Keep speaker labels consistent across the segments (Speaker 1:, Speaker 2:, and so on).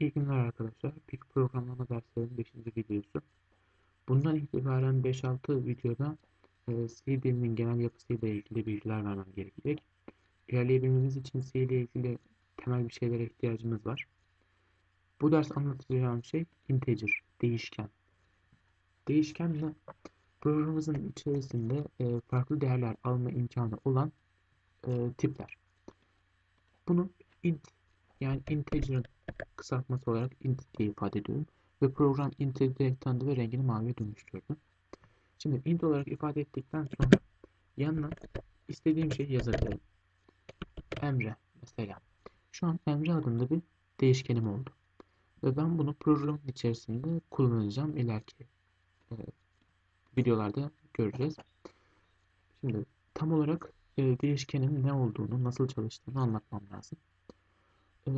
Speaker 1: İyi günler arkadaşlar. Pik programlama derslerinin 5. videosu. Bundan itibaren 5-6 videoda e, C dilinin genel yapısıyla ilgili bilgiler vermem gerekecek. İlerleyebilmemiz için C ile ilgili temel bir şeylere ihtiyacımız var. Bu ders anlatacağım şey integer, değişken. Değişkenle programımızın içerisinde e, farklı değerler alma imkanı olan e, tipler. Bunu int yani integer'ın kısaltması olarak int diye ifade ediyorum. Ve program int'i direkt tanıdı ve rengini maviye dönüştürdü. Şimdi int olarak ifade ettikten sonra yanına istediğim şeyi yazabilirim. Emre mesela. Şu an Emre adında bir değişkenim oldu. Ve ben bunu programın içerisinde kullanacağım. İleriki e, videolarda göreceğiz. Şimdi tam olarak e, değişkenin ne olduğunu, nasıl çalıştığını anlatmam lazım. E,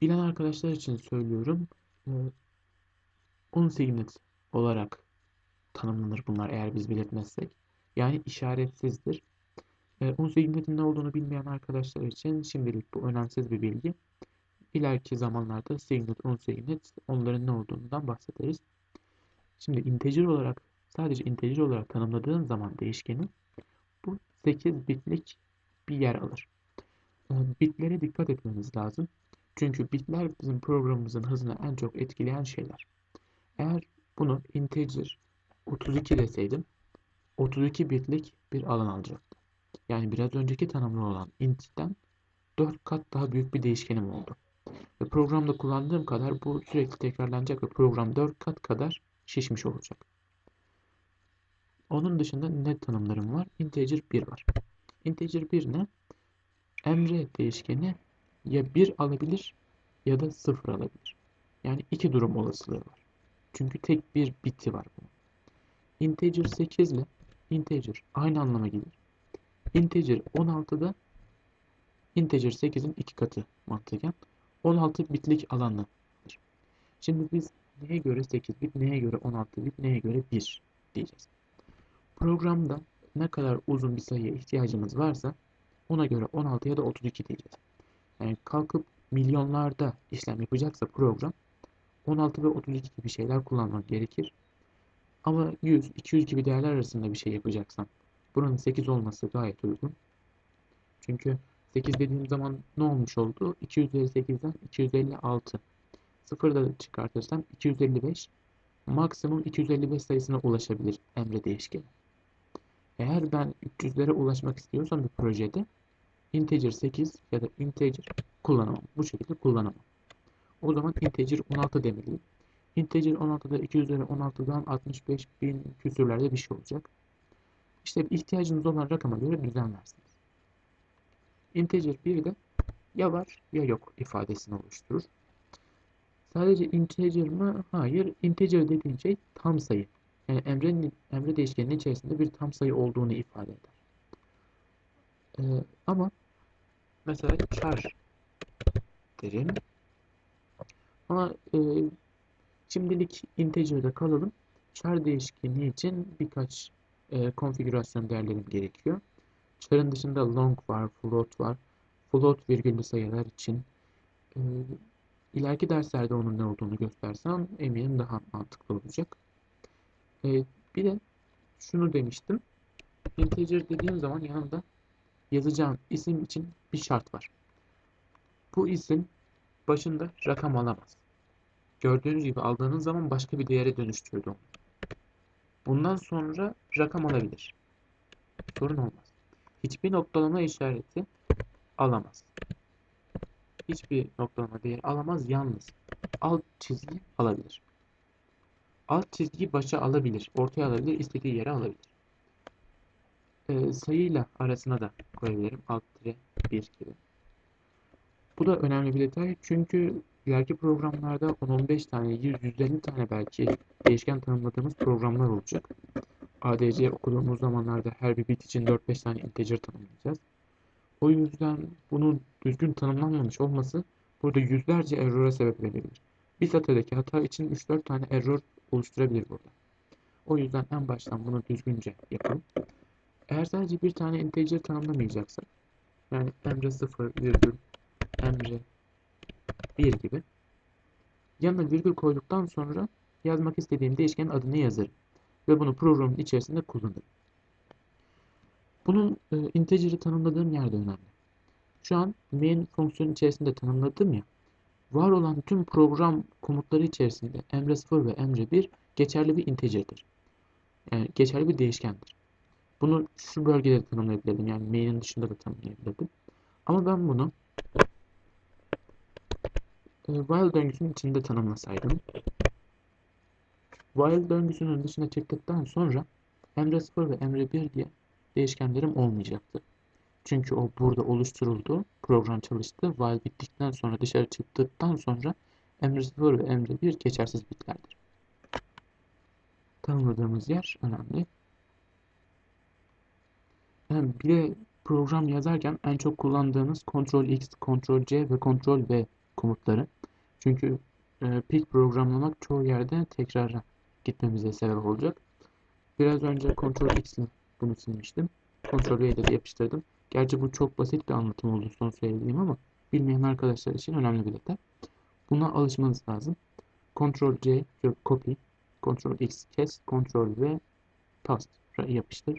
Speaker 1: bilen arkadaşlar için söylüyorum. E, unsigned olarak tanımlanır bunlar eğer biz belirtmezsek. Yani işaretsizdir. E, unsigned'in ne olduğunu bilmeyen arkadaşlar için şimdilik bu önemsiz bir bilgi. İleriki zamanlarda signet, unsigned onların ne olduğundan bahsederiz. Şimdi integer olarak sadece integer olarak tanımladığım zaman değişkeni bu 8 bitlik bir yer alır. E, bitlere dikkat etmemiz lazım. Çünkü bitler bizim programımızın hızını en çok etkileyen şeyler. Eğer bunu integer 32 deseydim 32 bitlik bir alan alacaktı. Yani biraz önceki tanımlı olan int'ten 4 kat daha büyük bir değişkenim oldu. Ve programda kullandığım kadar bu sürekli tekrarlanacak ve program 4 kat kadar şişmiş olacak. Onun dışında net tanımlarım var. Integer 1 var. Integer 1 ne? Emre değişkeni ya 1 alabilir ya da 0 alabilir. Yani iki durum olasılığı var. Çünkü tek bir biti var bunun. Integer 8 ile integer aynı anlama gelir. Integer 16'da integer 8'in iki katı mantıken 16 bitlik alanı. Şimdi biz neye göre 8 bit, neye göre 16 bit, neye göre 1 diyeceğiz. Programda ne kadar uzun bir sayıya ihtiyacımız varsa ona göre 16 ya da 32 diyeceğiz. Yani kalkıp milyonlarda işlem yapacaksa program 16 ve 32 gibi şeyler kullanmak gerekir. Ama 100, 200 gibi değerler arasında bir şey yapacaksan buranın 8 olması gayet uygun. Çünkü 8 dediğim zaman ne olmuş oldu? 258'den 256. Sıfır da çıkartırsam 255. Maksimum 255 sayısına ulaşabilir emre değişkeni. Eğer ben 300'lere ulaşmak istiyorsam bir projede integer 8 ya da integer kullanamam. Bu şekilde kullanamam. O zaman integer 16 demeliyim. Integer 16'da 2 üzeri 16'dan 65 bin küsürlerde bir şey olacak. İşte ihtiyacınız olan rakama göre düzenlersiniz. Integer 1 de ya var ya yok ifadesini oluşturur. Sadece integer mi? Hayır. Integer dediğin şey tam sayı. Yani emre, emre değişkeninin içerisinde bir tam sayı olduğunu ifade eder. Ee, ama mesela char derim. Ama e, şimdilik integer'da kalalım. Char değişkeni için birkaç e, konfigürasyon değerlerim gerekiyor. Char'ın dışında long var, float var. Float virgüllü sayılar için e, ileriki derslerde onun ne olduğunu göstersem eminim daha mantıklı olacak. E, bir de şunu demiştim. Integer dediğim zaman yanında yazacağım isim için bir şart var. Bu isim başında rakam alamaz. Gördüğünüz gibi aldığınız zaman başka bir değere dönüştürdü onu. Bundan sonra rakam alabilir. Sorun olmaz. Hiçbir noktalama işareti alamaz. Hiçbir noktalama değeri alamaz yalnız. Alt çizgi alabilir. Alt çizgi başa alabilir, ortaya alabilir, istediği yere alabilir. Ee, sayıyla arasına da koyabilirim. Alt tire 1 gibi. Bu da önemli bir detay çünkü ileriki programlarda 10-15 tane, 100-150 tane belki değişken tanımladığımız programlar olacak. ADC okuduğumuz zamanlarda her bir bit için 4-5 tane integer tanımlayacağız. O yüzden bunun düzgün tanımlanmamış olması burada yüzlerce error'a sebep verebilir. Bir satırdaki hata için 3-4 tane error oluşturabilir burada. O yüzden en baştan bunu düzgünce yapalım. Eğer sadece bir tane integer tanımlamayacaksak yani emre 0 virgül emre 1 gibi Yanına virgül koyduktan sonra yazmak istediğim değişkenin adını yazarım. Ve bunu programın içerisinde kullanırım. Bunun e, integer'i tanımladığım yerde önemli. Şu an main fonksiyonun içerisinde tanımladım ya. Var olan tüm program komutları içerisinde emre 0 ve emre 1 geçerli bir integer'dir. Yani geçerli bir değişkendir. Bunu şu bölgede tanımlayabilirdim. Yani main'in dışında da tanımlayabilirdim. Ama ben bunu e, while döngüsünün içinde tanımlasaydım while döngüsünün dışına çıktıktan sonra emre 0 ve emre 1 diye değişkenlerim olmayacaktı. Çünkü o burada oluşturuldu. Program çalıştı. While bittikten sonra dışarı çıktıktan sonra emre 0 ve emre 1 geçersiz bitlerdir. Tanımladığımız yer önemli. Yani bir de program yazarken en çok kullandığımız Ctrl X, Ctrl C ve Ctrl V komutları. Çünkü e, pik programlamak çoğu yerde tekrara gitmemize sebep olacak. Biraz önce Ctrl X ile bunu silmiştim. Ctrl V ile de yapıştırdım. Gerçi bu çok basit bir anlatım oldu son söylediğim ama bilmeyen arkadaşlar için önemli bir detay. Buna alışmanız lazım. Ctrl C copy, Ctrl X kes, Ctrl V paste yapıştır.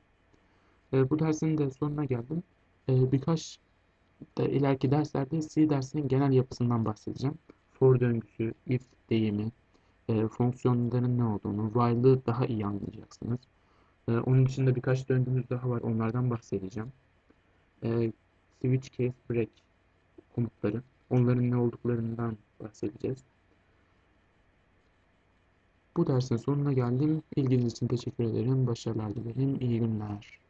Speaker 1: E, bu dersin de sonuna geldim. E, birkaç da ileriki derslerde C dersinin genel yapısından bahsedeceğim. For döngüsü, if deyimi, e, fonksiyonların ne olduğunu, while'ı daha iyi anlayacaksınız. E, onun dışında birkaç döngümüz daha var. Onlardan bahsedeceğim. E, switch case break komutları. Onların ne olduklarından bahsedeceğiz. Bu dersin sonuna geldim. İlginiz için teşekkür ederim. Başarılar dilerim. İyi günler.